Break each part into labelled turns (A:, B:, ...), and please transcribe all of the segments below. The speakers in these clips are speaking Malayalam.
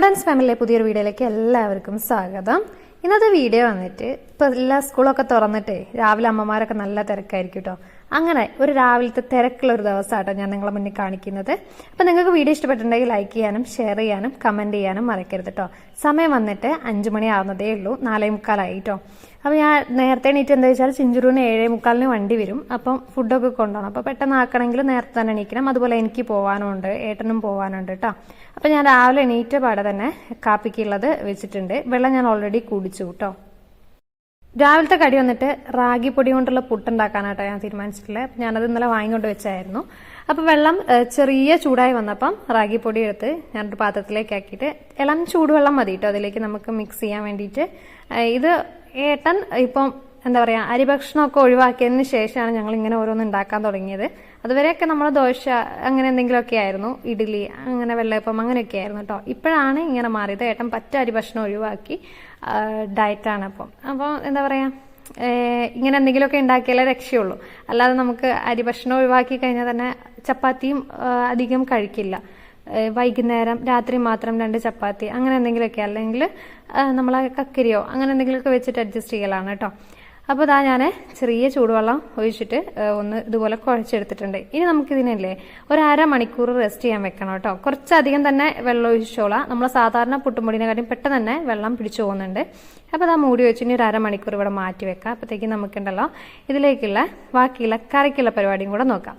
A: മോഡേൺസ് ഫാമിലിയിലെ പുതിയൊരു വീഡിയോയിലേക്ക് എല്ലാവർക്കും സ്വാഗതം. ഇന്നത്തെ വീഡിയോ വന്നിട്ട് ഇപ്പോൾ എല്ലാ സ്കൂളൊക്കെ തുറന്നിട്ടേ രാവിലെ അമ്മമാരൊക്കെ നല്ല തിരക്കായിരിക്കും കേട്ടോ അങ്ങനെ ഒരു രാവിലത്തെ തിരക്കുള്ള ഒരു ദിവസമാട്ടോ ഞാൻ നിങ്ങളെ മുന്നിൽ കാണിക്കുന്നത്. അപ്പൊ നിങ്ങൾക്ക് വീഡിയോ ഇഷ്ടപ്പെട്ടിട്ടുണ്ടെങ്കിൽ ലൈക്ക് ചെയ്യാനും ഷെയർ ചെയ്യാനും കമന്റ് ചെയ്യാനും മറക്കരുത് കേട്ടോ സമയം വന്നിട്ട് അഞ്ചു മണിയാവുന്നതേ ഉള്ളൂ. നാലേ മുക്കാലായി കേട്ടോ അപ്പോൾ ഞാൻ നേരത്തെ എണീറ്റ് എന്താ വെച്ചാൽ ചിഞ്ചുറൂന് ഏഴേ മുക്കാലിന് വണ്ടി വരും. അപ്പം ഫുഡൊക്കെ കൊണ്ടുപോകണം. അപ്പോൾ പെട്ടെന്ന് ആക്കണമെങ്കിൽ നേരത്തെ തന്നെ എണീക്കണം. അതുപോലെ എനിക്ക് പോകാനുണ്ട് ഏട്ടനും പോകാനുണ്ട് കേട്ടോ അപ്പോൾ ഞാൻ രാവിലെ എണീറ്റ പാടെ തന്നെ കാപ്പിക്കുള്ളത് വെച്ചിട്ടുണ്ട്. വെള്ളം ഞാൻ ഓൾറെഡി കുടിച്ചു കേട്ടോ രാവിലത്തെ കടി വന്നിട്ട് റാഗി പൊടി കൊണ്ടുള്ള പുട്ടുണ്ടാക്കാനാട്ടോ ഞാൻ തീരുമാനിച്ചിട്ടുള്ളത് ഞാനത് ഇന്നലെ വാങ്ങിക്കൊണ്ട് വെച്ചായിരുന്നു. അപ്പോൾ വെള്ളം ചെറിയ ചൂടായി വന്നപ്പം റാഗി പൊടി എടുത്ത് ഞാനൊരു പാത്രത്തിലേക്ക് ആക്കിയിട്ട് ഇളം ചൂടുവെള്ളം മതി കേട്ടോ അതിലേക്ക് നമുക്ക് മിക്സ് ചെയ്യാൻ വേണ്ടിയിട്ട്. ഇത് ഏട്ടൻ ഇപ്പം എന്താ പറയുക അരിഭക്ഷണമൊക്കെ ഒഴിവാക്കിയതിന് ശേഷമാണ് ഞങ്ങൾ ഇങ്ങനെ ഓരോന്ന് ഉണ്ടാക്കാൻ തുടങ്ങിയത്. അതുവരെയൊക്കെ നമ്മൾ ദോശ അങ്ങനെ എന്തെങ്കിലുമൊക്കെ ആയിരുന്നു. ഇഡ്ഡലി അങ്ങനെ വെള്ളയപ്പം അങ്ങനെയൊക്കെ ആയിരുന്നു കേട്ടോ ഇപ്പോഴാണ് ഇങ്ങനെ മാറിയത്. ഏട്ടൻ പറ്റ അരിഭക്ഷണം ഒഴിവാക്കി ഡയറ്റാണ് അപ്പം. അപ്പോൾ എന്താ പറയുക ഇങ്ങനെ എന്തെങ്കിലുമൊക്കെ ഉണ്ടാക്കിയാലേ രക്ഷയുള്ളൂ. അല്ലാതെ നമുക്ക് അരി ഭക്ഷണം ഒഴിവാക്കി കഴിഞ്ഞാൽ തന്നെ ചപ്പാത്തിയും അധികം കഴിക്കില്ല. വൈകുന്നേരം രാത്രി മാത്രം രണ്ട് ചപ്പാത്തി അങ്ങനെ എന്തെങ്കിലുമൊക്കെ അല്ലെങ്കിൽ നമ്മളെ കക്കരിയോ അങ്ങനെ എന്തെങ്കിലുമൊക്കെ വെച്ചിട്ട് അഡ്ജസ്റ്റ് ചെയ്യലാണ് കേട്ടോ അപ്പോൾ ഇതാ ഞാൻ ചെറിയ ചൂടുവെള്ളം ഒഴിച്ചിട്ട് ഒന്ന് ഇതുപോലെ കുഴച്ചെടുത്തിട്ടുണ്ട്. ഇനി നമുക്കിതിനല്ലേ ഒരു അര മണിക്കൂർ റെസ്റ്റ് ചെയ്യാൻ വെക്കണം കേട്ടോ. കുറച്ചധികം തന്നെ വെള്ളം ഒഴിച്ചോളാം. നമ്മൾ സാധാരണ പുട്ടുംപൊടിനെക്കാട്ടിയും പെട്ടെന്ന് തന്നെ വെള്ളം പിടിച്ചു പോകുന്നുണ്ട്. അപ്പോൾ ഇതാ മൂടി വെച്ച് ഇനി ഒരു അരമണിക്കൂർ ഇവിടെ മാറ്റി വെക്കാം. അപ്പോഴത്തേക്കും നമുക്കുണ്ടല്ലോ ഇതിലേക്കുള്ള ബാക്കിയുള്ള കറിക്കുള്ള പരിപാടിയും കൂടെ നോക്കാം.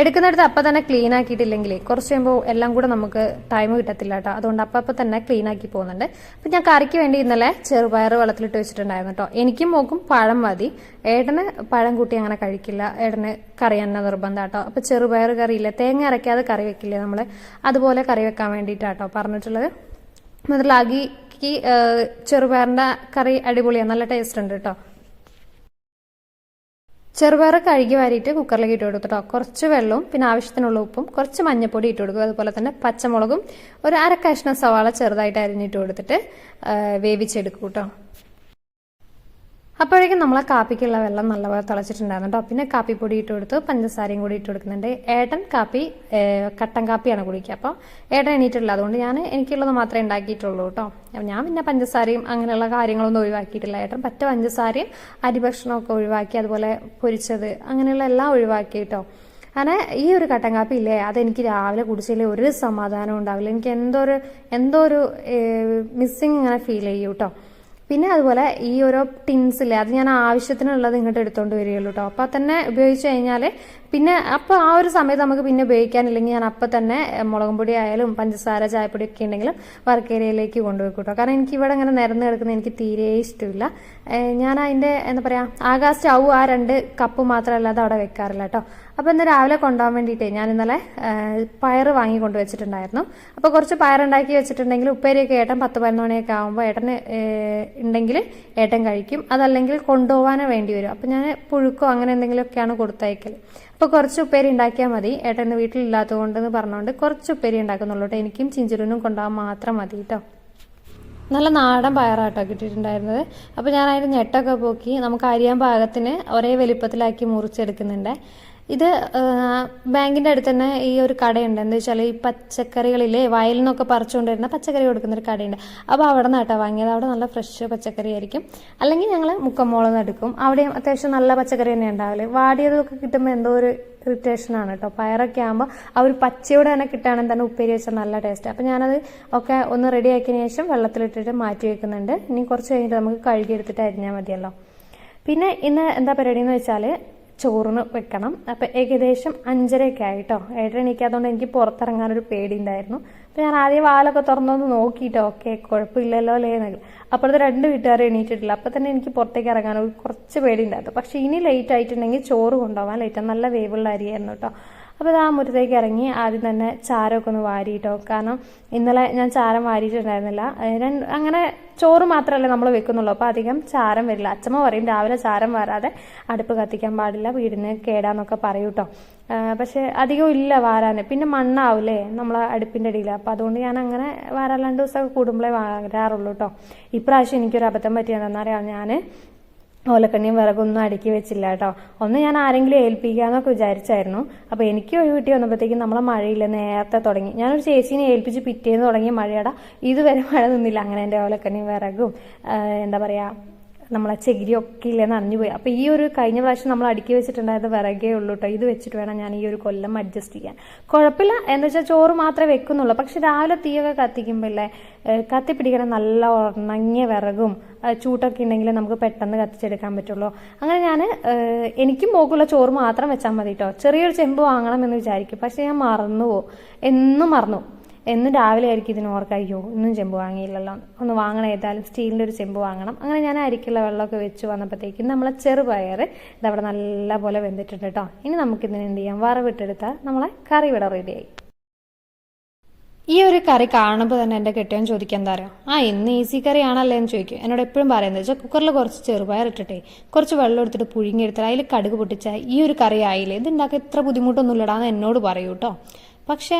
A: എടുക്കുന്നിടത്ത് അപ്പം തന്നെ ക്ലീൻ ആക്കിയിട്ടില്ലെങ്കിൽ കുറച്ച് കഴിയുമ്പോൾ എല്ലാം കൂടെ നമുക്ക് ടൈം കിട്ടത്തില്ല കേട്ടോ അതുകൊണ്ട് അപ്പം അപ്പം തന്നെ ക്ലീൻ ആക്കി പോകുന്നുണ്ട്. അപ്പം ഞാൻ കറിക്ക് വേണ്ടി ഇന്നലെ ചെറുപയർ വെള്ളത്തിലിട്ട് വെച്ചിട്ടുണ്ടായിരുന്നു കേട്ടോ എനിക്കും മോക്കും പഴം മതി. ഏട്ടന് പഴം കൂട്ടി അങ്ങനെ കഴിക്കില്ല. ഏട്ടന് കറി തന്നെ നിർബന്ധം കേട്ടോ അപ്പം ചെറുപയർ കറിയില്ല തേങ്ങ അരയ്ക്കാതെ കറി വെക്കില്ലേ നമ്മൾ അതുപോലെ കറി വെക്കാൻ വേണ്ടിയിട്ടാട്ടോ പറഞ്ഞിട്ടുള്ളത്. മുതലാകിക്ക് ചെറുപയറിന്റെ കറി അടിപൊളിയാണ് നല്ല ടേസ്റ്റ് ഉണ്ട് കേട്ടോ ചെറുപയർ കഴുകി വാരിയിട്ട് കുക്കറിലേക്ക് ഇട്ട് കൊടുത്തു കേട്ടോ കുറച്ച് വെള്ളവും പിന്നെ ആവശ്യത്തിനുള്ള ഉപ്പും കുറച്ച് മഞ്ഞപ്പൊടി ഇട്ട് കൊടുക്കുക അതുപോലെ തന്നെ പച്ചമുളകും ഒരു അര കഷ്ണം സവാള ചെറുതായിട്ട് അരിഞ്ഞിട്ട് കൊടുത്തിട്ട് വേവിച്ചെടുക്കും കേട്ടോ അപ്പോഴേക്കും നമ്മളെ കാപ്പിക്കുള്ള വെള്ളം നല്ലപോലെ തിളച്ചിട്ടുണ്ടായിരുന്നു കേട്ടോ. പിന്നെ കാപ്പിപ്പൊടി ഇട്ട് കൊടുത്തു പഞ്ചസാരയും കൂടി ഇട്ട് കൊടുക്കുന്നുണ്ട്. ഏട്ടൻ കാപ്പി കട്ടൻ കാപ്പിയാണ് കുടിക്കുക. അപ്പോൾ ഏട്ടൻ എണീറ്റുള്ളത് അതുകൊണ്ട് ഞാൻ എനിക്കുള്ളത് മാത്രമേ ഉണ്ടാക്കിയിട്ടുള്ളൂ കേട്ടോ. ഞാൻ പിന്നെ പഞ്ചസാരയും അങ്ങനെയുള്ള കാര്യങ്ങളൊന്നും ഒഴിവാക്കിയിട്ടില്ല. ഏട്ടൻ പറ്റ പഞ്ചസാരയും അരിഭക്ഷണമൊക്കെ ഒഴിവാക്കി അതുപോലെ പൊരിച്ചത് അങ്ങനെയുള്ള എല്ലാം ഒഴിവാക്കി കേട്ടോ. അങ്ങനെ ഈ ഒരു കട്ടൻ കാപ്പി ഇല്ലേ അതെനിക്ക് രാവിലെ കുടിച്ചതിൽ ഒരു സമാധാനം ഉണ്ടാവില്ല. എനിക്ക് എന്തോ ഒരു എന്തോ ഒരു മിസ്സിങ് ഇങ്ങനെ ഫീൽ ചെയ്യും കേട്ടോ. പിന്നെ അതുപോലെ ഈ ഓരോ ടിൻസ് ഇല്ലേ അത് ഞാൻ ആവശ്യത്തിനുള്ളത് ഇങ്ങോട്ട് എടുത്തോണ്ട് വരികയുള്ളൂ കേട്ടോ അപ്പോൾ തന്നെ ഉപയോഗിച്ച് കഴിഞ്ഞാൽ പിന്നെ അപ്പോൾ ആ ഒരു സമയത്ത് നമുക്ക് പിന്നെ ഉപയോഗിക്കാനില്ലെങ്കിൽ ഞാൻ അപ്പം തന്നെ മുളകും പൊടി ആയാലും പഞ്ചസാര ചായപ്പൊടി ഒക്കെ ഉണ്ടെങ്കിലും വർക്കേരിയയിലേക്ക് കൊണ്ടുപോയി കൂട്ടോ. കാരണം എനിക്ക് ഇവിടെ ഇങ്ങനെ നിരന്ന് കിടക്കുന്നത് എനിക്ക് തീരെ ഇഷ്ടമില്ല. ഞാൻ അതിന്റെ എന്താ പറയാ ആകാ സ്റ്റൗ ആ രണ്ട് കപ്പ് മാത്രമല്ലാതെ അവിടെ വെക്കാറില്ല കേട്ടോ. അപ്പോൾ ഇന്ന് രാവിലെ കൊണ്ടുപോകാൻ വേണ്ടിയിട്ടേ ഞാൻ ഇന്നലെ പയർ വാങ്ങി കൊണ്ടുവച്ചിട്ടുണ്ടായിരുന്നു അപ്പോൾ കുറച്ച് പയറുണ്ടാക്കി വെച്ചിട്ടുണ്ടെങ്കിൽ ഉപ്പേരിയൊക്കെ ഏട്ടൻ പത്ത് പതിനൊന്ന് മണിയൊക്കെ ആകുമ്പോൾ ഏട്ടന് ഉണ്ടെങ്കിൽ ഏട്ടൻ കഴിക്കും. അതല്ലെങ്കിൽ കൊണ്ടുപോകാനേ വേണ്ടി വരും. അപ്പോൾ ഞാൻ പുഴുക്കോ അങ്ങനെ എന്തെങ്കിലുമൊക്കെയാണ് കൊടുത്തയക്കൽ അപ്പോൾ കുറച്ച് ഉപ്പേരി ഉണ്ടാക്കിയാൽ മതി. ഏട്ടന്റെ വീട്ടിലില്ലാത്തത് കൊണ്ടെന്ന് പറഞ്ഞുകൊണ്ട് കുറച്ച് ഉപ്പേരി ഉണ്ടാക്കുന്നുള്ളൂ കേട്ടോ എനിക്കും ചിഞ്ചുരനും കൊണ്ടുപോകാൻ മാത്രം മതി കേട്ടോ നല്ല നാടൻ പയറാട്ടോ കിട്ടിയിട്ടുണ്ടായിരുന്നത്. അപ്പോൾ ഞാൻ അതിന്റെ ഞെട്ടൊക്കെ പോക്കി. നമുക്ക് അരിയാൻ പാകത്തിന് ഒരേ വലിപ്പത്തിലാക്കി മുറിച്ചെടുക്കുന്നുണ്ട്. ഇത് ബാങ്കിന്റെ അടുത്ത് തന്നെ ഈ ഒരു കടയുണ്ട്. എന്താ വെച്ചാൽ ഈ പച്ചക്കറികളിലെ വയലിൽ നിന്നൊക്കെ പറിച്ചുകൊണ്ട് വരുന്ന പച്ചക്കറി കൊടുക്കുന്ന ഒരു കടയുണ്ട്. അപ്പോൾ അവിടെ നിന്നാട്ടാ വാങ്ങിയത്. അവിടെ നല്ല ഫ്രഷ് പച്ചക്കറി ആയിരിക്കും. അല്ലെങ്കിൽ ഞങ്ങൾ മുക്കമ്മോളം നിന്ന് എടുക്കും. അവിടെയും അത്യാവശ്യം നല്ല പച്ചക്കറി തന്നെ ഉണ്ടാവില്ലേ വാടിയതൊക്കെ കിട്ടുമ്പോൾ എന്തോ ഒരു ഇറിറ്റേഷൻ ആണ് കേട്ടോ. പയറൊക്കെ ആകുമ്പോൾ ആ ഒരു പച്ചയോടെ തന്നെ കിട്ടുകയാണെങ്കിൽ തന്നെ ഉപ്പേരി വെച്ചാൽ നല്ല ടേസ്റ്റ് അപ്പം ഞാനത് ഒക്കെ ഒന്ന് റെഡി ആക്കിയതിന് ശേഷം വെള്ളത്തിലിട്ടിട്ട് മാറ്റി വെക്കുന്നുണ്ട്. ഇനി കുറച്ച് കഴിഞ്ഞിട്ട് നമുക്ക് കഴുകിയെടുത്തിട്ട് അരിഞ്ഞാൽ മതിയല്ലോ. പിന്നെ ഇന്ന് എന്താ പരിപാടി എന്ന് വെച്ചാൽ ചോറിന് വെക്കണം. അപ്പം ഏകദേശം അഞ്ചരയൊക്കെ ആയിട്ടോ. ഏട്ടൻ എണീക്കാത്തതുകൊണ്ട് എനിക്ക് പുറത്തിറങ്ങാനൊരു പേടി ഉണ്ടായിരുന്നു അപ്പം ഞാൻ ആദ്യം വാലൊക്കെ തുറന്നൊന്ന് നോക്കിയിട്ടോ ഓക്കെ കുഴപ്പമില്ലല്ലോ അല്ലേ എന്നൊക്കെ. അപ്പോഴത്തെ രണ്ട് വീട്ടുകാർ എണീറ്റിട്ടില്ല. അപ്പം തന്നെ എനിക്ക് പുറത്തേക്ക് ഇറങ്ങാൻ കുറച്ച് പേടി ഉണ്ടായിരുന്നു പക്ഷേ ഇനി ലേറ്റ് ആയിട്ടുണ്ടെങ്കിൽ ചോറ് കൊണ്ടുപോകാൻ ലേറ്റ് നല്ല വേവുള്ള അരിയായിരുന്നു കേട്ടോ. അപ്പോൾ ആ മുറ്റത്തേക്ക് ഇറങ്ങി ആദ്യം തന്നെ ചാരമൊക്കെ ഒന്ന് വാരിയിട്ടോ. കാരണം ഇന്നലെ ഞാൻ ചാരം വാരിയിട്ടുണ്ടായിരുന്നില്ല. രണ്ട് അങ്ങനെ ചോറ് മാത്രമല്ലേ നമ്മൾ വെക്കുന്നുള്ളൂ. അപ്പോൾ അധികം ചാരം വരില്ല. അച്ഛമ്മ പറയും രാവിലെ ചാരം വരാതെ അടുപ്പ് കത്തിക്കാൻ പാടില്ല വീടിന് കേടാന്നൊക്കെ പറയും കേട്ടോ പക്ഷെ അധികം ഇല്ല വാരാൻ പിന്നെ മണ്ണാവില്ലേ നമ്മളെ അടുപ്പിന്റെ അടിയിൽ അപ്പം അതുകൊണ്ട് ഞാൻ അങ്ങനെ വാരാൻ രണ്ട് ദിവസമൊക്കെ കൂടുമ്പോഴേ വാരാറുള്ളൂ കേട്ടോ ഇപ്രാവശ്യം എനിക്കൊരു അബദ്ധം പറ്റിയതെന്നറിയാം ഞാൻ ഓലക്കണ്ണിയും വിറകൊന്നും അടുക്കി വെച്ചില്ല കേട്ടോ. ഒന്ന് ഞാൻ ആരെങ്കിലും ഏൽപ്പിക്കാന്നൊക്കെ വിചാരിച്ചായിരുന്നു. അപ്പോൾ എനിക്ക് ഒഴിവ് കിട്ടി വന്നപ്പോഴത്തേക്കും നമ്മളെ മഴയില്ല നേരത്തെ തുടങ്ങി. ഞാനൊരു ചേച്ചീനെ ഏൽപ്പിച്ച് പിറ്റേന്ന് തുടങ്ങി മഴയടാ. ഇതുവരെ മഴ നിന്നില്ല. അങ്ങനെ എന്റെ ഓലക്കണ്ണിയും വിറകും എന്താ പറയുക നമ്മളെ ചെകിരിയൊക്കെ ഇല്ലേ നനഞ്ഞു പോയി അപ്പോൾ ഈ ഒരു കഴിഞ്ഞ പ്രാവശ്യം നമ്മൾ അടുക്കി വെച്ചിട്ടുണ്ടായത് വിറകേ ഉള്ളൂ കേട്ടോ ഇത് വെച്ചിട്ട് വേണം ഞാൻ ഈ ഒരു കൊല്ലം അഡ്ജസ്റ്റ് ചെയ്യാൻ. കുഴപ്പമില്ല. എന്ന് വെച്ചാൽ ചോറ് മാത്രമേ വെക്കുന്നുള്ളൂ. പക്ഷെ രാവിലെ തീയൊക്കെ കത്തിക്കുമ്പോൾ ഇല്ലേ കത്തിപ്പിടിക്കണ. നല്ല ഉണങ്ങിയ വിറകും ചൂട്ടൊക്കെ ഉണ്ടെങ്കിൽ നമുക്ക് പെട്ടെന്ന് കത്തിച്ചെടുക്കാൻ പറ്റുള്ളൂ. അങ്ങനെ ഞാൻ എനിക്കും മോക്കുള്ള ചോറ് മാത്രം വെച്ചാൽ മതി കേട്ടോ ചെറിയൊരു ചെമ്പ് വാങ്ങണം എന്ന് വിചാരിക്കും. പക്ഷെ ഞാൻ മറന്നു പോകും എന്നും മറന്നു. എന്നും രാവിലെ ആയിരിക്കും ഇതിന് ഓർക്കുക അയ്യോ ഇന്നും ചെമ്പ് വാങ്ങിയില്ലല്ലോ. ഒന്ന് വാങ്ങണം ഏതായാലും സ്റ്റീലിന്റെ ഒരു ചെമ്പ് വാങ്ങണം. അങ്ങനെ ഞാൻ അരിക്കുള്ള വെള്ളമൊക്കെ വെച്ച് വന്നപ്പോഴത്തേക്കും നമ്മളെ ചെറുപയർ ഇതവിടെ നല്ല പോലെ വെന്തിട്ടുണ്ട് കേട്ടോ. ഇനി നമുക്കിതിന് എന്ത് ചെയ്യാം? വറവിട്ടെടുത്താൽ നമ്മളെ കറി ഇവിടെ റെഡിയായി. ഈ ഒരു കറി കാണുമ്പോൾ തന്നെ എന്റെ കെട്ടിയവൻ ചോദിക്കാൻ എന്താ ആ ഇന്ന് ഈസി കറി ആണല്ലേ എന്ന് ചോദിക്കും. എന്നോട് എപ്പോഴും പറയുന്നത് വെച്ചാൽ കുക്കറിൽ കുറച്ച് ചെറുപയർ ഇട്ടിട്ടേ കുറച്ച് വെള്ളം എടുത്തിട്ട് പുഴുങ്ങിയെടുത്താൽ അതിൽ കടുക് പൊട്ടിച്ചാൽ ഈ ഒരു കറി ആയില്ലേ? ഇത് ഉണ്ടാക്കാൻ ഇത്ര ബുദ്ധിമുട്ടൊന്നും ഇല്ലടാന്ന് എന്നോട് പറയൂ കേട്ടോ. പക്ഷേ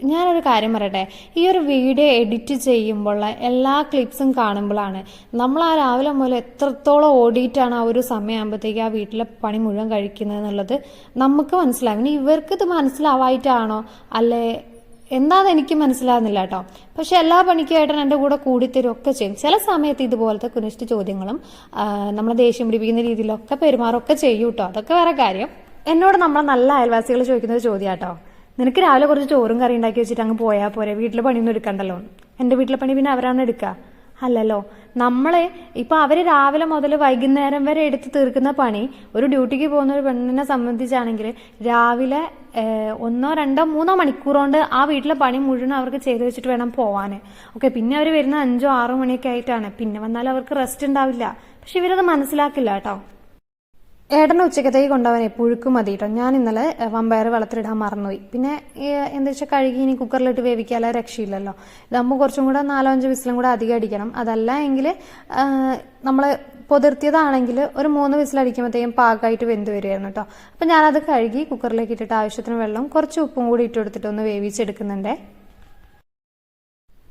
A: ഞാനൊരു കാര്യം പറയട്ടെ? ഈ ഒരു വീഡിയോ എഡിറ്റ് ചെയ്യുമ്പോൾ എല്ലാ ക്ലിപ്സും കാണുമ്പോഴാണ് നമ്മൾ ആ രാവിലെ മുതൽ എത്രത്തോളം ഓടിയിട്ടാണ് ആ ഒരു സമയമാകുമ്പോഴത്തേക്ക് ആ വീട്ടിലെ പണി മുഴുവൻ കഴിക്കുന്നത് എന്നുള്ളത് നമുക്ക് മനസ്സിലാവും. ഇനി ഇവർക്ക് ഇത് മനസ്സിലാവായിട്ടാണോ? അല്ലെ? എന്താണെന്ന് എനിക്ക് മനസ്സിലാകുന്നില്ല കേട്ടോ. പക്ഷെ എല്ലാ പണിക്കുമായിട്ടും എന്റെ കൂടെ കൂടിത്തരുമൊക്കെ ചെയ്യും. ചില സമയത്ത് ഇതുപോലത്തെ കുനിഷ്ഠ ചോദ്യങ്ങളും നമ്മളെ ദേഷ്യം പിടിപ്പിക്കുന്ന രീതിയിലൊക്കെ പെരുമാറൊക്കെ ചെയ്യും കേട്ടോ. അതൊക്കെ വേറെ കാര്യം. എന്നോട് നമ്മളെ നല്ല അയൽവാസികൾ ചോദിക്കുന്ന ഒരു ചോദ്യം കേട്ടോ. നിനക്ക് രാവിലെ കുറച്ച് ചോറും കറി ഉണ്ടാക്കി വെച്ചിട്ട് അങ്ങ് പോയാൽ പോരെ. വീട്ടിലെ പണിയൊന്നും എടുക്കണ്ടല്ലോ. എന്റെ വീട്ടിലെ പണി പിന്നെ അവരാണ് എടുക്കുക അല്ലല്ലോ. നമ്മളെ ഇപ്പൊ അവർ രാവിലെ മുതൽ വൈകുന്നേരം വരെ എടുത്ത് തീർക്കുന്ന പണി ഒരു ഡ്യൂട്ടിക്ക് പോകുന്ന ഒരു പെണ്ണിനെ സംബന്ധിച്ചാണെങ്കിൽ രാവിലെ ഒന്നോ രണ്ടോ മൂന്നോ മണിക്കൂർ കൊണ്ട് ആ വീട്ടിലെ പണി മുഴുവൻ അവർക്ക് ചെയ്തു വെച്ചിട്ട് വേണം പോവാൻ ഓക്കെ പിന്നെ അവർ വരുന്ന അഞ്ചോ ആറോ മണിയൊക്കെ ആയിട്ടാണ്. പിന്നെ വന്നാൽ അവർക്ക് റെസ്റ്റ് ഉണ്ടാവില്ല. പക്ഷെ ഇവരത് മനസ്സിലാക്കില്ല കേട്ടോ. ഏട്ടന് ഉച്ചക്കത്തേക്ക് കൊണ്ടുപോകാൻ പുഴുക്ക് മതി കേട്ടോ ഞാൻ ഇന്നലെ വമ്പയർ വെള്ളത്തിലിടാൻ മറന്നുപോയി. പിന്നെ എന്താ വെച്ചാൽ കഴുകി ഇനി കുക്കറിലിട്ട് വേവിക്കാതെ രക്ഷയില്ലല്ലോ. ഇതാകുമ്പോൾ കുറച്ചും കൂടെ നാലോ അഞ്ച് വിസിലും കൂടെ അധികം അടിക്കണം. അതല്ല എങ്കിൽ നമ്മൾ പൊതിർത്തിയതാണെങ്കിൽ ഒരു മൂന്ന് വിസിലടിക്കുമ്പോഴത്തേക്കും പാകമായിട്ട് വെന്ത് വരുമായിരുന്നു കേട്ടോ അപ്പം ഞാനത് കഴുകി കുക്കറിലേക്ക് ഇട്ടിട്ട് ആവശ്യത്തിന് വെള്ളം കുറച്ച് ഉപ്പും കൂടി ഇട്ട് കൊടുത്തിട്ട് ഒന്ന് വേവിച്ചെടുക്കുന്നുണ്ടേ.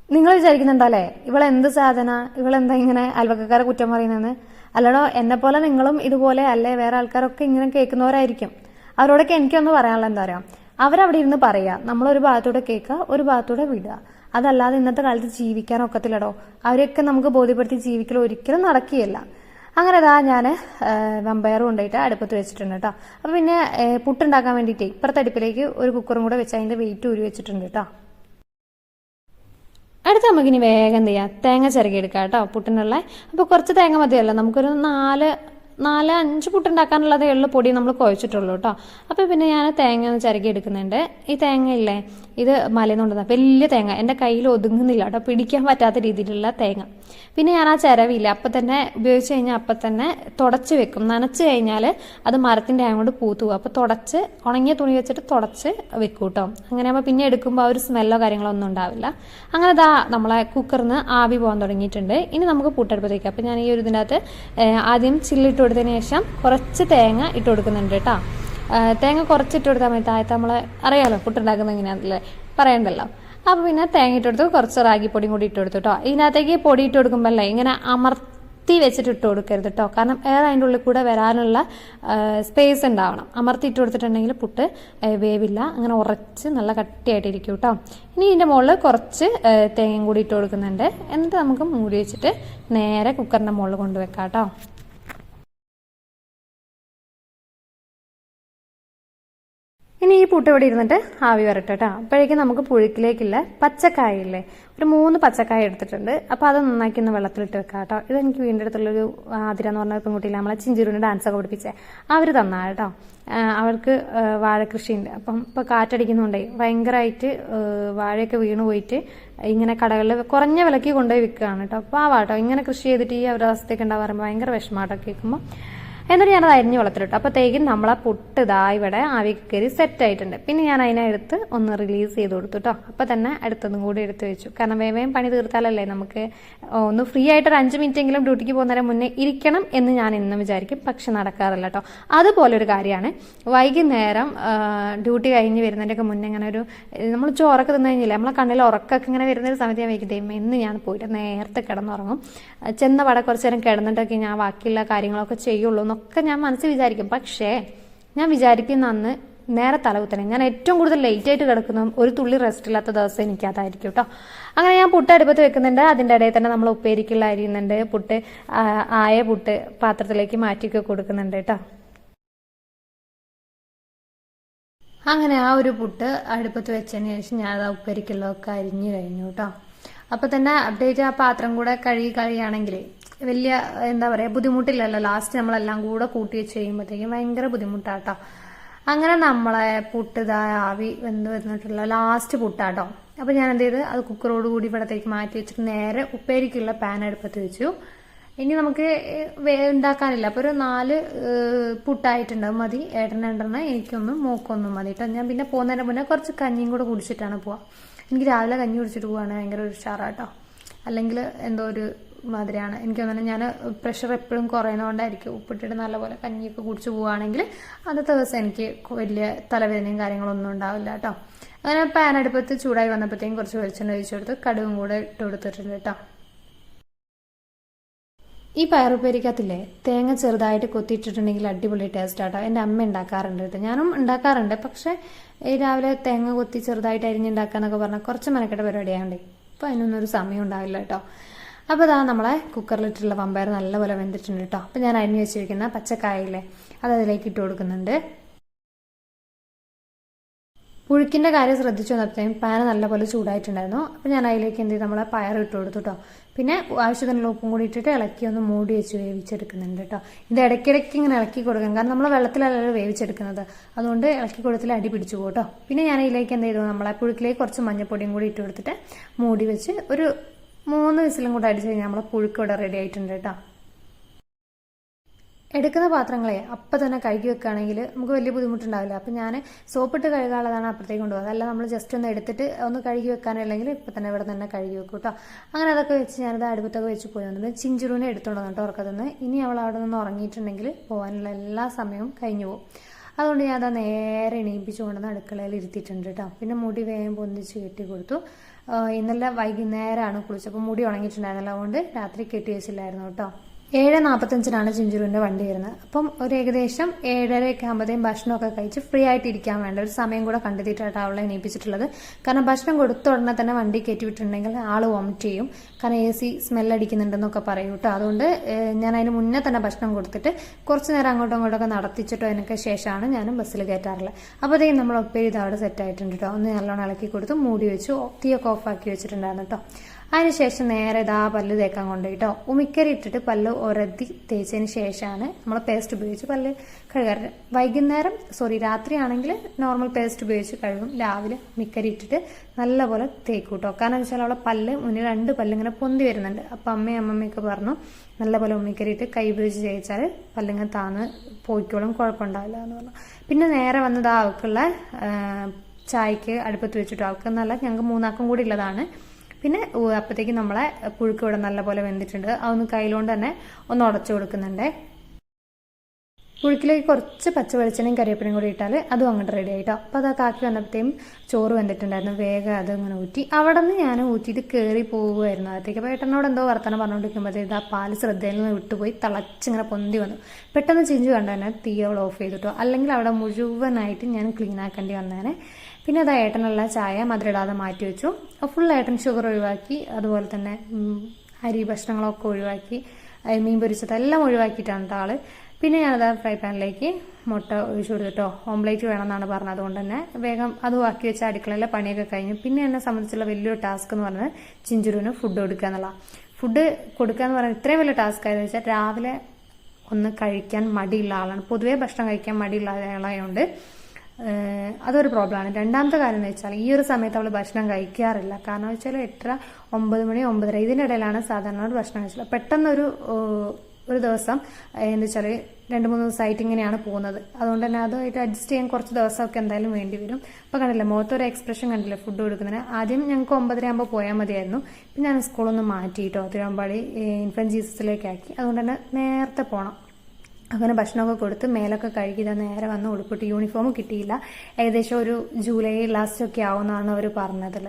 A: നിങ്ങൾ വിചാരിക്കുന്നുണ്ടല്ലേ? ഇവളെന്ത് സാധന? ഇവളെന്താ ഇങ്ങനെ അയൽവക്കക്കാരെ കുറ്റം പറയുന്നതെന്ന്? അല്ലടോ എന്നെ പോലെ നിങ്ങളും ഇതുപോലെ അല്ലേ? വേറെ ആൾക്കാരൊക്കെ ഇങ്ങനെ കേൾക്കുന്നവരായിരിക്കും. അവരോടൊക്കെ എനിക്കൊന്ന് പറയാനുള്ള എന്താ പറയാ അവരവിടെ ഇരുന്ന് പറയാ നമ്മൾ ഒരു ഭാഗത്തൂടെ കേൾക്കുക ഒരു ഭാഗത്തൂടെ വിടുക. അതല്ലാതെ ഇന്നത്തെ കാലത്ത് ജീവിക്കാൻ ഒക്കത്തില്ലടോ. അവരെയൊക്കെ നമുക്ക് ബോധ്യപ്പെടുത്തി ജീവിക്കൽ ഒരിക്കലും നടക്കുകയില്ല. അങ്ങനെ ഇതാ ഞാൻ വമ്പയർ കൊണ്ടുപോയിട്ട് അടുപ്പത്ത് വെച്ചിട്ടുണ്ട് കേട്ടോ. അപ്പം പിന്നെ പുട്ടുണ്ടാക്കാൻ വേണ്ടിയിട്ടേ ഇപ്പുറത്തെ അടുപ്പിലേക്ക് ഒരു കുക്കറും കൂടെ വെച്ച് അതിന്റെ വെയിറ്റ് ഊരി വെച്ചിട്ടുണ്ട് കേട്ടോ. അടുത്ത നമുക്കിനി വേഗം എന്ത് ചെയ്യാം? തേങ്ങ ചിറകിയെടുക്കാം കേട്ടോ പുട്ടിനുള്ള. അപ്പോൾ കുറച്ച് തേങ്ങ മതിയല്ലോ നമുക്കൊരു നാല് നാല് അഞ്ച് പുട്ടുണ്ടാക്കാനുള്ളതേ ഉള്ളൂ പൊടി നമ്മൾ കുഴച്ചിട്ടുള്ളൂ കേട്ടോ. അപ്പോൾ പിന്നെ ഞാൻ തേങ്ങ ഒന്ന് ചിരകി എടുക്കുന്നുണ്ട് ഈ തേങ്ങ ഇല്ലേ ഇത് മലയിൽ നിന്ന് വലിയ തേങ്ങ. എന്റെ കയ്യിൽ ഒതുങ്ങുന്നില്ല കേട്ടോ. പിടിക്കാൻ പറ്റാത്ത രീതിയിലുള്ള തേങ്ങ. പിന്നെ ഞാൻ ആ ചിരവില്ല അപ്പം തന്നെ ഉപയോഗിച്ച് കഴിഞ്ഞാൽ അപ്പം തന്നെ തുടച്ച് വെക്കും. നനച്ച് കഴിഞ്ഞാൽ അത് മരത്തിന്റെ അങ്ങോട്ട് പൂത്തു പോകും അപ്പോൾ തുടച്ച് ഉണങ്ങിയ തുണി വെച്ചിട്ട് തുടച്ച് വെക്കും കേട്ടോ. അങ്ങനെ ആകുമ്പോൾ പിന്നെ എടുക്കുമ്പോൾ ആ ഒരു സ്മെല്ലോ കാര്യങ്ങളോ ഒന്നും ഉണ്ടാവില്ല. അങ്ങനെ ഇതാ നമ്മളെ കുക്കറിന്ന് ആവി പോകാൻ തുടങ്ങിയിട്ടുണ്ട്. ഇനി നമുക്ക് പൂട്ടെടുപ്പത്തേക്ക്. അപ്പോൾ ഞാൻ ഈ ഒരു ഇതിന്റെ അകത്ത് ആദ്യം ചില്ലിട്ട് കൊടുത്തതിന് ശേഷം കുറച്ച് തേങ്ങ ഇട്ട് കൊടുക്കുന്നുണ്ട് കേട്ടോ. തേങ്ങ കുറച്ചിട്ട് കൊടുത്താൽ മതി. നമ്മളെ നമ്മൾ അറിയാലോ പുട്ടുണ്ടാക്കുന്നത് എങ്ങനെയാണല്ലേ പറയണ്ടല്ലോ. അപ്പോൾ പിന്നെ തേങ്ങ ഇട്ട് കൊടുത്തു കുറച്ച് റാഗിപ്പൊടിയും കൂടി ഇട്ട് കൊടുത്തു കേട്ടോ ഇതിനകത്തേക്ക് പൊടി ഇട്ട് കൊടുക്കുമ്പോൾ അല്ലേ ഇങ്ങനെ അമർത്തി വെച്ചിട്ട് ഇട്ട് കൊടുക്കരുത് കേട്ടോ കാരണം എയർ അതിന്റെ ഉള്ളിൽ കൂടെ വരാനുള്ള സ്പേസ് ഉണ്ടാവണം. അമർത്തി ഇട്ട് കൊടുത്തിട്ടുണ്ടെങ്കിൽ പുട്ട് വേവില്ല. അങ്ങനെ ഉറച്ച് നല്ല കട്ടിയായിട്ടിരിക്കും കേട്ടോ ഇനി ഇതിന്റെ മുകളിൽ കുറച്ച് തേങ്ങയും കൂടി ഇട്ട് കൊടുക്കുന്നുണ്ട്. എന്നിട്ട് നമുക്ക് മൂടി വെച്ചിട്ട് നേരെ കുക്കറിന്റെ മുകളിൽ കൊണ്ടുവെക്കാം കേട്ടോ ഇനി ഈ പുട്ട് ഇവിടെ ഇരുന്നിട്ട് ആവി വരട്ടെ കേട്ടോ അപ്പോഴേക്കും നമുക്ക് പുഴുക്കിലേക്കുള്ള പച്ചക്കായ ഇല്ലേ ഒരു മൂന്ന് പച്ചക്കായ എടുത്തിട്ടുണ്ട്. അപ്പോൾ അത് നന്നാക്കി ഒന്ന് വെള്ളത്തിലിട്ട് വെക്കാം കേട്ടോ ഇത് എനിക്ക് വീണ്ടും അടുത്തുള്ളൊരു ആതിര എന്ന് പറഞ്ഞ പെൺകുട്ടിയില്ല? നമ്മളെ ഡാൻസ് ഒക്കെ പഠിപ്പിച്ചേ. അവർ തന്നാ കേട്ടോ അവർക്ക് വാഴക്കൃഷിയുണ്ട്. അപ്പം ഇപ്പോൾ കാറ്റടിക്കുന്നുണ്ടേ. ഭയങ്കരമായിട്ട് വാഴയൊക്കെ വീണ് പോയിട്ട് ഇങ്ങനെ കടകളിൽ കുറഞ്ഞ വിലയ്ക്ക് കൊണ്ടുപോയി വിൽക്കുകയാണ് കേട്ടോ അപ്പോൾ ആ വാട്ടോ ഇങ്ങനെ കൃഷി ചെയ്തിട്ട് ഈ ഒരു അവസ്ഥയൊക്കെ ഉണ്ടാവാറുമ്പോൾ ഭയങ്കര വിഷമാട്ടോ കേൾക്കുമ്പോൾ എന്നിട്ട് ഞാനത് അരിഞ്ഞ് വെള്ളത്തിലിട്ടു. അപ്പോഴത്തേക്കും നമ്മളെ പുട്ട് ഇതാ ഇവിടെ ആവി കയറി സെറ്റ് ആയിട്ടുണ്ട്. പിന്നെ ഞാൻ അതിനെ എടുത്ത് ഒന്ന് റിലീസ് ചെയ്ത് കൊടുത്തു കേട്ടോ അപ്പോൾ തന്നെ അടുത്തതും കൂടി എടുത്ത് വെച്ചു. കാരണം വേഗം പണി തീർത്താലല്ലേ നമുക്ക് ഒന്ന് ഫ്രീ ആയിട്ട് ഒരു അഞ്ച് മിനിറ്റ് എങ്കിലും ഡ്യൂട്ടിക്ക് പോകുന്നതിന് മുന്നേ ഇരിക്കണം എന്ന് ഞാൻ ഇന്നും വിചാരിക്കും. പക്ഷെ നടക്കാറില്ല കേട്ടോ അതുപോലെ ഒരു കാര്യമാണ്. വൈകുന്നേരം ഡ്യൂട്ടി കഴിഞ്ഞ് വരുന്നതിന്റെയൊക്കെ മുന്നേ ഇങ്ങനെ ഒരു നമ്മൾ ചോറൊക്കെ തിന്നു കഴിഞ്ഞില്ലേ? നമ്മളെ കണ്ണിൽ ഉറക്കൊക്കെ ഇങ്ങനെ വരുന്ന ഒരു സമയത്ത് ഞാൻ വൈകിട്ടേയും ഇന്ന് ഞാൻ പോയിട്ട് നേരത്തെ കിടന്നുറങ്ങും. ചെന്ന പട കുറച്ച് നേരം കിടന്നിട്ടൊക്കെ ഞാൻ ബാക്കിയുള്ള കാര്യങ്ങളൊക്കെ ചെയ്യുള്ളൂ എന്നൊക്കെ ഞാൻ മനസ്സിൽ വിചാരിക്കും. പക്ഷേ ഞാൻ വിചാരിക്കുന്ന അന്ന് നേരെ തലകുത്തനെ ഞാൻ ഏറ്റവും കൂടുതൽ ലേറ്റ് ആയിട്ട് കിടക്കുന്ന. ഒരു തുള്ളി റെസ്റ്റ് ഇല്ലാത്ത ദിവസം എനിക്ക് അതായിരിക്കും കേട്ടോ അങ്ങനെ ഞാൻ പുട്ട് അടുപ്പത്ത് വെക്കുന്നുണ്ട്. അതിന്റെ ഇടയിൽ തന്നെ നമ്മൾ ഉപ്പേരിക്കുള്ള അരിയുന്നുണ്ട്. പുട്ട് ആയ പുട്ട് പാത്രത്തിലേക്ക് മാറ്റിയൊക്കെ കൊടുക്കുന്നുണ്ട് കേട്ടോ അങ്ങനെ ആ ഒരു പുട്ട് അടുപ്പത്ത് വെച്ചതിന് ശേഷം ഞാൻ അത് ഉപ്പരിക്കുള്ളതൊക്കെ അരിഞ്ഞു കഴിഞ്ഞു കേട്ടോ അപ്പോൾ തന്നെ അപ്ഡേറ്റ് ആ പാത്രം കൂടെ കഴുകി കഴിയുകയാണെങ്കിൽ വലിയ എന്താ പറയുക ബുദ്ധിമുട്ടില്ലല്ലോ. ലാസ്റ്റ് നമ്മളെല്ലാം കൂടെ കൂട്ടി വെച്ച് കഴിയുമ്പോഴത്തേക്കും ഭയങ്കര ബുദ്ധിമുട്ടാട്ടോ. അങ്ങനെ നമ്മളെ പുട്ടിതായ ആവി വെന്ത് വന്നിട്ടുള്ള ലാസ്റ്റ് പുട്ടാട്ടോ. അപ്പോൾ ഞാൻ എന്ത് ചെയ്ത് അത് കുക്കറോട് കൂടി ഇവിടത്തേക്ക് മാറ്റി വെച്ചിട്ട് നേരെ ഉപ്പേരിക്കുള്ള പാൻ അടുപ്പത്ത് വെച്ചു. ഇനി നമുക്ക് ഉണ്ടാക്കാനില്ല. അപ്പോൾ ഒരു നാല് പുട്ടായിട്ടുണ്ടാവും മതി. ഏട്ടൻ രണ്ടെണ്ണം എനിക്കൊന്നും മൂക്കൊന്നും മതി കേട്ടോ ഞാൻ പിന്നെ പോകുന്നതിന് മുന്നേ കുറച്ച് കഞ്ഞിയും കൂടെ കുടിച്ചിട്ടാണ് പോവാ. എനിക്ക് രാവിലെ കഞ്ഞി കുടിച്ചിട്ട് പോവാണ് ഭയങ്കര ഒരു ഉഷാറാട്ടോ അല്ലെങ്കിൽ എന്തോ ഒരു മാതിരിയാണ്. എനിക്ക് തോന്നുന്നത് ഞാൻ പ്രഷർ എപ്പോഴും കുറയുന്നതുകൊണ്ടായിരിക്കും. ഉപ്പിട്ടിട്ട് നല്ലപോലെ കഞ്ഞിയൊക്കെ കുടിച്ച് പോവുകയാണെങ്കിൽ അന്നത്തെ ദിവസം എനിക്ക് വലിയ തലവേദനയും കാര്യങ്ങളൊന്നും ഉണ്ടാവില്ല കേട്ടോ. അങ്ങനെ പാൻ അടുപ്പത്ത് ചൂടായി വന്നപ്പോഴത്തേക്കും കുറച്ച് വെളിച്ചെണ്ണ ഒഴിച്ചു കൊടുത്ത് കടുവും കൂടെ ഇട്ട് കൊടുത്തിട്ടുണ്ട് കേട്ടോ. ഈ പയറുപ്പേരിക്കകത്തില്ലേ തേങ്ങ ചെറുതായിട്ട് കൊത്തിയിട്ടിട്ടുണ്ടെങ്കിൽ അടിപൊളി ടേസ്റ്റ് ആട്ടോ എന്റെ അമ്മ ഉണ്ടാക്കാറുണ്ട് കേട്ടോ. ഞാനും ഉണ്ടാക്കാറുണ്ട്. പക്ഷേ രാവിലെ തേങ്ങ കൊത്തി ചെറുതായിട്ട് അരിഞ്ഞുണ്ടാക്കാന്നൊക്കെ പറഞ്ഞാൽ കുറച്ച് മെനക്കെട്ട പരിപാടിയാണ്ടേ ഇപ്പം അതിനൊന്നും ഒരു സമയം ഉണ്ടാവില്ല കേട്ടോ. അപ്പോൾ ഇതാ നമ്മളെ കുക്കറിലിട്ടുള്ള വമ്പയർ നല്ലപോലെ വെന്തിട്ടുണ്ട് കേട്ടോ അപ്പോൾ ഞാൻ അരിഞ്ഞു വെച്ചിരിക്കുന്ന പച്ചക്കായയില്ലേ അത് അതിലേക്ക് ഇട്ട് കൊടുക്കുന്നുണ്ട്. പുഴുക്കിന്റെ കാര്യം ശ്രദ്ധിച്ചു വന്നപ്പോഴത്തേക്കും പാൻ നല്ലപോലെ ചൂടായിട്ടുണ്ടായിരുന്നു. അപ്പോൾ ഞാൻ അതിലേക്ക് എന്ത് ചെയ്തു? നമ്മളെ പയർ ഇട്ട് കൊടുത്തു കേട്ടോ പിന്നെ ആവശ്യത്തിനുള്ള ഉപ്പും കൂടി ഇട്ടിട്ട് ഇളക്കി ഒന്ന് മൂടി വെച്ച് വേവിച്ചെടുക്കുന്നുണ്ട് കേട്ടോ ഇത് ഇടയ്ക്കിടയ്ക്ക് ഇങ്ങനെ ഇളക്കി കൊടുക്കാം. കാരണം നമ്മൾ വെള്ളത്തിലല്ലല്ലോ വേവിച്ചെടുക്കുന്നത്. അതുകൊണ്ട് ഇളക്കി കൊടുത്തിൽ അടി പിടിച്ചു പോകും കേട്ടോ പിന്നെ ഞാൻ അതിലേക്ക് എന്ത് ചെയ്തു? നമ്മളെ പുഴുക്കിലേക്ക് കുറച്ച് മഞ്ഞപ്പൊടിയും കൂടി ഇട്ട് കൊടുത്തിട്ട് മൂടി വെച്ച് ഒരു മൂന്ന് വിസിലും കൂടെ അടിച്ചു കഴിഞ്ഞാൽ നമ്മളെ പുഴുക്ക് ഇവിടെ റെഡി ആയിട്ടുണ്ട് കേട്ടോ. എടുക്കുന്ന പാത്രങ്ങളെ അപ്പം തന്നെ കഴുകി വെക്കുകയാണെങ്കിൽ നമുക്ക് വലിയ ബുദ്ധിമുട്ടുണ്ടാവില്ല. അപ്പം ഞാൻ സോപ്പിട്ട് കഴുകാനുള്ളതാണ് അപ്പുറത്തേക്ക് കൊണ്ടുപോകുക അതല്ല നമ്മൾ ജസ്റ്റ് ഒന്ന് എടുത്തിട്ട് ഒന്ന് കഴുകി വെക്കാനല്ലെങ്കിൽ ഇപ്പം തന്നെ ഇവിടെ തന്നെ കഴുകി വെക്കും കേട്ടോ. അങ്ങനെ അതൊക്കെ വെച്ച് ഞാനത് അടുപ്പത്തൊക്കെ വെച്ച് പോയി വന്നത് ചിഞ്ചുരുവിനെ എടുത്തോണ്ട് വന്നിട്ട് ഉറക്കത്തുനിന്ന് ഇനി അവൾ അവിടെ നിന്ന് ഉറങ്ങിയിട്ടുണ്ടെങ്കിൽ പോകാനുള്ള എല്ലാ സമയവും കഴിഞ്ഞു പോകും. അതുകൊണ്ട് ഞാൻ നേരെ എണീപ്പിച്ചുകൊണ്ടുവന്ന് അടുക്കളയിൽ ഇരുത്തിയിട്ടുണ്ട് കേട്ടോ. പിന്നെ മുടി വേഗം പൊന്തിച്ച് കെട്ടി കൊടുത്തു ഇന്നലെ വൈകുന്നേരമാണ് കുളിച്ചപ്പോൾ മുടി ഉണങ്ങിയിട്ടുണ്ടായിരുന്നല്ലോ. അതുകൊണ്ട് രാത്രി കെട്ടി വെച്ചില്ലായിരുന്നു കേട്ടോ. ഏഴ് നാൽപ്പത്തഞ്ചിനാണ് ചിഞ്ചുരുവിന്റെ വണ്ടി വരുന്നത്. അപ്പം ഒരു ഏകദേശം ഏഴരയൊക്കെ ആകുമ്പോഴത്തേക്കും ഭക്ഷണമൊക്കെ കഴിച്ച് ഫ്രീ ആയിട്ട് ഇരിക്കാൻ വേണ്ട ഒരു സമയം കൂടെ കണ്ടെത്തിയിട്ടാണ് അവളെ എണീപ്പിച്ചിട്ടുള്ളത്. കാരണം ഭക്ഷണം കൊടുത്ത ഉടനെ തന്നെ വണ്ടി കയറ്റി വിട്ടിട്ടുണ്ടെങ്കിൽ ആൾ വോമിറ്റ് ചെയ്യും. കാരണം എ സി സ്മെല്ലടിക്കുന്നുണ്ടെന്നൊക്കെ പറയും കേട്ടോ. അതുകൊണ്ട് ഞാൻ അതിന് മുന്നേ തന്നെ ഭക്ഷണം കൊടുത്തിട്ട് കുറച്ച് നേരം അങ്ങോട്ടും ഇങ്ങോട്ടൊക്കെ നടത്തിച്ചിട്ടോ അതിനൊക്കെ ശേഷമാണ് ഞാനും ബസ്സിൽ കയറ്റാറുള്ളത്. അപ്പോഴത്തേക്കും നമ്മൾ ഒപ്പേരി ഇത് അവിടെ സെറ്റ് ആയിട്ടുണ്ട് കേട്ടോ. ഒന്ന് നല്ലോണം ഇളക്കി കൊടുത്ത് മൂടി വെച്ചു തീയൊക്കെ ഓഫാക്കി വെച്ചിട്ടുണ്ടായിരുന്നു കേട്ടോ. അതിനുശേഷം നേരെ ഇതാ പല്ല് തേക്കാൻ കൊണ്ടുപോയി കേട്ടോ. ഉമിക്കരി ഇട്ടിട്ട് പല്ല് ഒരതി തേച്ചതിന് ശേഷമാണ് നമ്മൾ പേസ്റ്റ് ഉപയോഗിച്ച് പല്ല് കഴുകാറ്. വൈകുന്നേരം സോറി രാത്രിയാണെങ്കിൽ നോർമൽ പേസ്റ്റ് ഉപയോഗിച്ച് കഴുകും. രാവിലെ ഉമിക്കരി ഇട്ടിട്ട് നല്ലപോലെ തേക്കും കേട്ടോ കാരണം വെച്ചാൽ അവളെ പല്ല് മുന്നിൽ രണ്ട് പല്ല് ഇങ്ങനെ പൊന്തി വരുന്നുണ്ട്. അപ്പം അമ്മയും അമ്മമ്മയൊക്കെ പറഞ്ഞു നല്ലപോലെ ഉമ്മിക്കരി ഇട്ട് കൈ ഉപയോഗിച്ച് തേച്ചാൽ പല്ലിങ്ങനെ താന്ന് പോയിക്കോളും കുഴപ്പമുണ്ടാവില്ല എന്ന് പറഞ്ഞു. പിന്നെ നേരെ വന്നത് അവൾക്കുള്ള ആ, ചായക്ക് അടുപ്പത്ത് വെച്ചിട്ട് അവൾക്ക് എന്നല്ല ഞങ്ങൾക്ക് മൂന്നാക്കും കൂടി ഉള്ളതാണ്. പിന്നെ അപ്പോഴത്തേക്ക് നമ്മളെ പുഴുക്ക് ഇവിടെ നല്ലപോലെ വെന്തിട്ടുണ്ട്. അതൊന്ന് കയ്യിലുകൊണ്ട് തന്നെ ഒന്ന് ഉടച്ചു കൊടുക്കുന്നുണ്ട്. പുഴുക്കിലേക്ക് കുറച്ച് പച്ച വെളിച്ചെണ്ണയും കറിവേപ്പിലയും കൂടി ഇട്ടാൽ അതും അങ്ങോട്ട് റെഡി ആയിട്ടോ. അപ്പോൾ അത് കാക്കി വന്നപ്പോഴത്തേക്കും ചോറ് വന്നിട്ടുണ്ടായിരുന്നു വേഗം അത് ഇങ്ങനെ ഊറ്റി. അവിടെ നിന്ന് ഞാൻ ഊറ്റിയിട്ട് കയറി പോവുമായിരുന്നു അകത്തേക്ക്. അപ്പോൾ ഏട്ടനോട് എന്തോ വർത്തമാനം പറഞ്ഞുകൊണ്ടിരിക്കുമ്പോൾ ആ പാൽ ശ്രദ്ധയിൽ നിന്ന് വിട്ടുപോയി തിളച്ചിങ്ങനെ പൊന്തി വന്നു. പെട്ടെന്ന് ചിഞ്ചു കണ്ടു തന്നെ തീ അവൾ ഓഫ് ചെയ്തിട്ടോ. അല്ലെങ്കിൽ അവിടെ മുഴുവനായിട്ട് ഞാൻ ക്ലീൻ ആക്കേണ്ടി വന്നേനെ. പിന്നെ അത് ഏട്ടനുള്ള ചായ മധുരിടാതെ മാറ്റി വെച്ചു. ഫുൾ ഏട്ടൻ ഷുഗർ ഒഴിവാക്കി അതുപോലെ തന്നെ അരി ഭക്ഷണങ്ങളൊക്കെ ഒഴിവാക്കി മീൻ പൊരിച്ചതെല്ലാം ഒഴിവാക്കിയിട്ടാണ് കേട്ടോ പിന്നെ ഞാനത് ഫ്രൈ പാനിലേക്ക് മുട്ട ഒഴിച്ചു കൊടുത്തിട്ടോ. ഓംലേറ്റ് വേണമെന്നാണ് പറഞ്ഞത്. അതുകൊണ്ട് തന്നെ വേഗം അത് ആക്കി വെച്ച അടുക്കളയിലെ പണിയൊക്കെ കഴിഞ്ഞു. പിന്നെ എന്നെ സംബന്ധിച്ചുള്ള വലിയൊരു ടാസ്ക് എന്ന് പറയുന്നത് ചിഞ്ചുരുവിന് ഫുഡ് കൊടുക്കുക എന്നുള്ള ഫുഡ് കൊടുക്കുക എന്ന് പറയുന്നത് ഇത്രയും വലിയ ടാസ്ക് ആയെന്ന് വെച്ചാൽ രാവിലെ ഒന്ന് കഴിക്കാൻ മടിയുള്ള ആളാണ്. പൊതുവേ ഭക്ഷണം കഴിക്കാൻ മടിയുള്ള ആളായതുകൊണ്ട് അതൊരു പ്രോബ്ലമാണ് രണ്ടാമത്തെ കാര്യം എന്ന് വെച്ചാൽ ഈ ഒരു സമയത്ത് അവൾ ഭക്ഷണം കഴിക്കാറില്ല. കാരണം വെച്ചാൽ എട്ടര ഒമ്പത് മണി ഒമ്പതര. ഇതിനിടയിലാണ് സാധാരണ ഭക്ഷണം കഴിച്ചത് പെട്ടെന്നൊരു ഒരു ദിവസം എന്താ വെച്ചാൽ രണ്ട് മൂന്ന് ദിവസമായിട്ട് ഇങ്ങനെയാണ് പോകുന്നത്. അതുകൊണ്ട് തന്നെ അതുമായിട്ട് അഡ്ജസ്റ്റ് ചെയ്യാൻ കുറച്ച് ദിവസമൊക്കെ എന്തായാലും വേണ്ടി വരും. അപ്പോൾ കണ്ടില്ലേ മുഖത്തൊരു എക്സ്പ്രഷൻ കണ്ടില്ലേ ഫുഡ് കൊടുക്കുന്നതിന്? ആദ്യം ഞങ്ങൾക്ക് ഒമ്പതര ആകുമ്പോൾ പോയാൽ മതിയായിരുന്നു. പിന്നെ ഞാൻ സ്കൂളൊന്ന് മാറ്റി കേട്ടോ തിരുവമ്പാടി ഇൻഫൻ ജീസസിലേക്കാക്കി അതുകൊണ്ട് തന്നെ നേരത്തെ പോകണം അങ്ങനെ ഭക്ഷണമൊക്കെ കൊടുത്ത് മേലൊക്കെ കഴുകി നേരെ വന്ന് ഉടുപ്പിട്ട് യൂണിഫോം കിട്ടിയില്ല. ഏകദേശം ഒരു ജൂലൈ ലാസ്റ്റ് ഒക്കെ ആവുമെന്നാണ് അവർ പറഞ്ഞതിൽ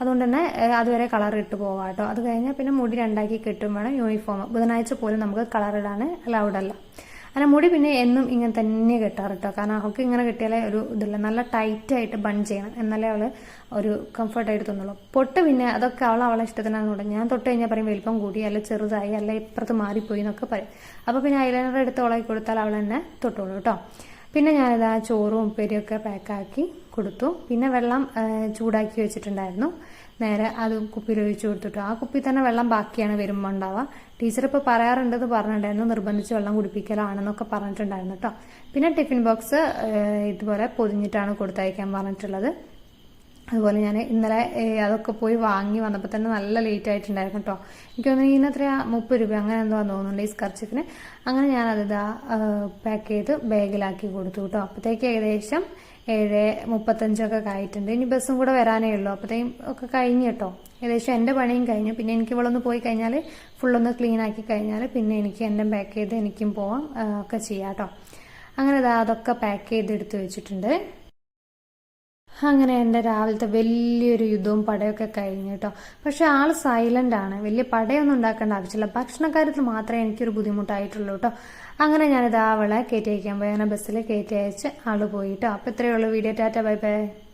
A: അതുകൊണ്ട് തന്നെ അതുവരെ കളർ ഇട്ട് പോവാം കേട്ടോ അത് കഴിഞ്ഞാൽ പിന്നെ മുടി രണ്ടാക്കി കെട്ടും വേണം യൂണിഫോം ബുധനാഴ്ച പോലും നമുക്ക് കളർ ഇടാൻ അലൗഡ് അല്ല. അങ്ങനെ മുടി പിന്നെ എന്നും ഇങ്ങനെ തന്നെ കെട്ടാറ് കേട്ടോ കാരണം അവൾക്ക് ഇങ്ങനെ കിട്ടിയാലേ ഒരു ഇതില്ല. നല്ല ടൈറ്റ് ആയിട്ട് ബൺ ചെയ്യണം. എന്നാലേ അവൾ ഒരു കംഫർട്ടായിട്ട് തോന്നുള്ളൂ. പൊട്ട് പിന്നെ അതൊക്കെ അവൾ അവളെ ഇഷ്ടത്തിനാണ് കൂടെ ഞാൻ തൊട്ട് കഴിഞ്ഞാൽ പറയും വലിപ്പം കൂടി അല്ല ചെറുതായി അല്ല ഇപ്പുറത്ത് മാറിപ്പോയി എന്നൊക്കെ പറയും. അപ്പോൾ പിന്നെ ഐലൈനർ എടുത്ത് അവളെ കൊടുത്താൽ അവൾ തന്നെ തൊട്ടോളൂ കേട്ടോ പിന്നെ ഞാനത് ആ ചോറും ഉപ്പേരിയൊക്കെ പാക്കാക്കി കൊടുത്തു. പിന്നെ വെള്ളം ചൂടാക്കി വെച്ചിട്ടുണ്ടായിരുന്നു. നേരെ അത് കുപ്പിയിൽ ഒഴിച്ചു കൊടുത്തിട്ടു. ആ കുപ്പി തന്നെ വെള്ളം ബാക്കിയാണ് വരുമ്പോൾ ഉണ്ടാവുക. ടീച്ചർ ഇപ്പോൾ പറയാറുണ്ടെന്ന് പറഞ്ഞിട്ടുണ്ടായിരുന്നു നിർബന്ധിച്ച് വെള്ളം കുടിപ്പിക്കലാണെന്നൊക്കെ പറഞ്ഞിട്ടുണ്ടായിരുന്നു കേട്ടോ പിന്നെ ടിഫിൻ ബോക്സ് ഇതുപോലെ പൊതിഞ്ഞിട്ടാണ് കൊടുത്തയക്കാൻ പറഞ്ഞിട്ടുള്ളത്. അതുപോലെ ഞാൻ ഇന്നലെ അതൊക്കെ പോയി വാങ്ങി വന്നപ്പോൾ തന്നെ നല്ല ലേറ്റ് ആയിട്ടുണ്ടായിരുന്നു കേട്ടോ എനിക്ക് തോന്നുന്നു ഇതിന് മുപ്പത് രൂപ. അങ്ങനെ എന്തോ തോന്നുന്നുണ്ട് ഈ സ്കർച്ചിഫിന് അങ്ങനെ ഞാനത് ഇതാ പാക്ക് ചെയ്ത് ബാഗിലാക്കി കൊടുത്തു കേട്ടോ അപ്പോഴത്തേക്ക് ഏകദേശം ഏഴ് മുപ്പത്തഞ്ചൊക്കെ ആയിട്ടുണ്ട്. ഇനി ബസ്സും കൂടെ വരാനേ ഉള്ളൂ. അപ്പോഴത്തേക്കും ഒക്കെ കഴിഞ്ഞു കേട്ടോ ഏകദേശം എന്റെ പണിയും കഴിഞ്ഞു. പിന്നെ എനിക്ക് ഇവളൊന്ന് പോയി കഴിഞ്ഞാൽ ഫുള്ളൊന്ന് ക്ലീൻ ആക്കി കഴിഞ്ഞാൽ പിന്നെ എനിക്ക് എന്റെ പാക്ക് ചെയ്ത് എനിക്കും പോവാം ഒക്കെ ചെയ്യാം കേട്ടോ അങ്ങനെ അതൊക്കെ പാക്ക് ചെയ്ത് എടുത്ത് വെച്ചിട്ടുണ്ട്. അങ്ങനെ എന്റെ രാവിലത്തെ വലിയൊരു യുദ്ധവും പടയൊക്കെ കഴിഞ്ഞു കേട്ടോ പക്ഷെ ആൾ സൈലന്റ് ആണ്. വലിയ പടയൊന്നും ഉണ്ടാക്കേണ്ട ആവശ്യമില്ല. ഭക്ഷണക്കാര്യത്തിൽ മാത്രമേ എനിക്കൊരു ബുദ്ധിമുട്ടായിട്ടുള്ളൂ കേട്ടോ അങ്ങനെ ഞാനിത് അവളെ കയറ്റി അയക്കാൻ പോയി. അങ്ങനെ ബസ്സിൽ കയറ്റി അയച്ച് ആൾ പോയിട്ടോ അപ്പൊ അപ്പോൾ ഇത്രയേ ഉള്ളൂ. വീഡിയോ. ടാറ്റ. Bye bye.